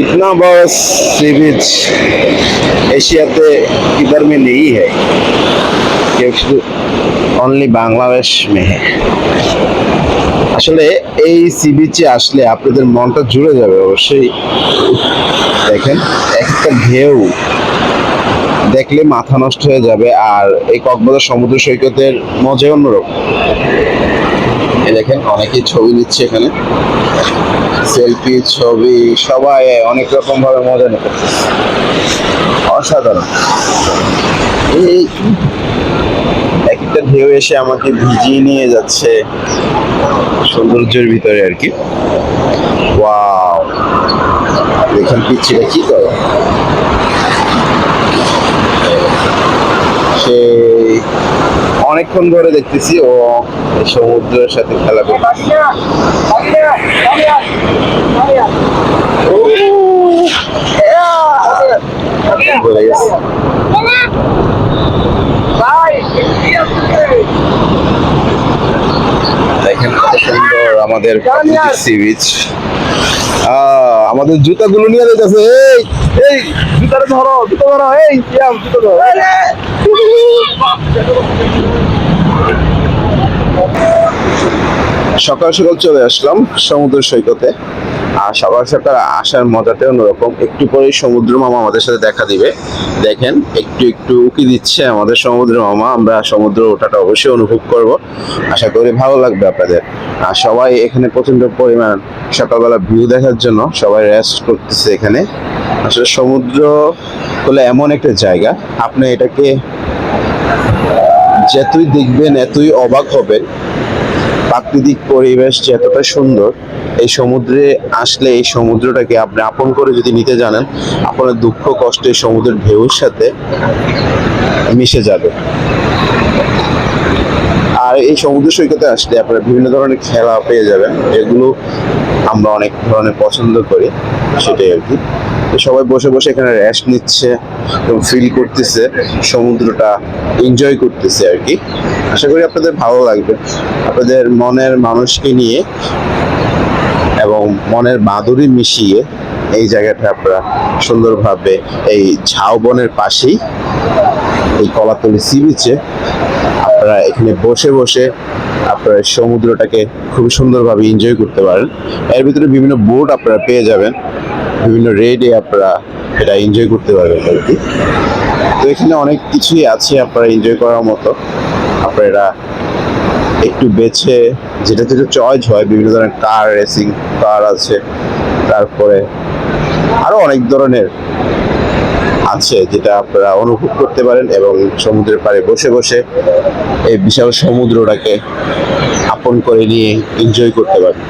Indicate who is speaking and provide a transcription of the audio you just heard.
Speaker 1: इतना बड़ा सी बीच एशियाते किधर में नहीं है क्योंकि অনলি বাংলাদেশ মে है আসলে এই সি বিচে আসলে আপনাদের মনটা জুড়ে যাবে অবশ্যই দেখেন একটা ঢেউ দেখলে মাথা নষ্ট হয়ে যাবে আর এই কক্সবাজার সমুদ্র সৈকতের মজাই অন্যরকম এই দেখেন, অনেকেই ছবি নিচ্ছে এখানে। সেলফি, ছবি, সবাই অনেক রকম ভাবে মজা নিতে অসাধারণ। এই এক একটা ঢেউ এসে আমাকে ভিজিয়ে নিয়ে যাচ্ছে সৌন্দর্যের ভিতরে আর কি। ওয়াও! দেখেন, পিচ্ছিটা কি করো? সেই অনেকক্ষণ ধরে দেখতেছি ও সমুদ্রের সাথে খেলা করছে দেখেন সুন্দর আমাদের সি বিচ আমাদের জুতাগুলো নিয়ে যাচ্ছে এই এই, জুতাটা ধরো, জুতো ধরো, এই, ইয়াম, জুতো ধরো। সকাল সকাল চলে আসলাম সমুদ্র সৈকতে। আর সকাল সকাল আসার মজাটাই অন্যরকম। একটু পরেই সমুদ্র মামা আমাদের সাথে দেখা দিবে। দেখেন, একটু একটু উকি দিচ্ছে আমাদের সমুদ্র মামা। আমরা সমুদ্র ওঠাটা অবশ্যই অনুভব করব। আশা করি ভালো লাগবে আপনাদের। আর সবাই এখানে প্রচণ্ড পরিমাণ সকালবেলা ভিউ দেখার জন্য সবাই রেস্ট করতেছে এখানে। আসলে সমুদ্র হলো এমন একটা জায়গা। আপনি এটাকে যতই দেখবেন, এতই অবাক হবেন। প্রাকৃতিক পরিবেশ যে এতটা সুন্দর। এই সমুদ্রে আসলে এই সমুদ্রটাকে আপনি আপন করে যদি নিতে জানেন, আপনার দুঃখ, কষ্ট এই সমুদ্রের ঢেউর সাথে মিশে যাবে। আর এই সমুদ্র সৈকতে আসলে আপনারা বিভিন্ন ধরনের খেলা পেয়ে যাবেন। যেগুলো আমরা অনেক ধরনের পছন্দ করি, সেটাই আর কি। সবাই বসে বসে এখানে রেস্ট নিচ্ছে এবং ফিল করতেছে, সমুদ্রটা এনজয় করতেছে আর কি। আশা করি আপনাদের ভালো লাগবে। আপনাদের মনের মানুষকে নিয়ে মনের মাধুরী মিশিয়ে এই জায়গাটা আপনারা সুন্দরভাবে এই ঝাউবনের পাশেই এই কলাতলি সি বিচে আপনারা এখানে বসে বসে আপনারা সমুদ্রটাকে খুব সুন্দরভাবে এনজয় করতে পারেন। এর ভিতরে বিভিন্ন বোট আপনারা পেয়ে যাবেন। বিভিন্ন রেডে আপনারা এটা এনজয় করতে পারবেন আর কি। তো এখানে অনেক কিছুই আছে আপনারা এনজয় করার মতো। আপনারা একটু বেছে, যেটা থেকে চয়েস হয়, বিভিন্ন ধরনের কার রেসিং কার আছে, তারপরে আরও অনেক ধরনের আছে যেটা আপনারা অনুভব করতে পারেন এবং সমুদ্রের পাড়ে বসে বসে এই বিশাল সমুদ্রটাকে আপন করে নিয়ে এনজয় করতে পারেন।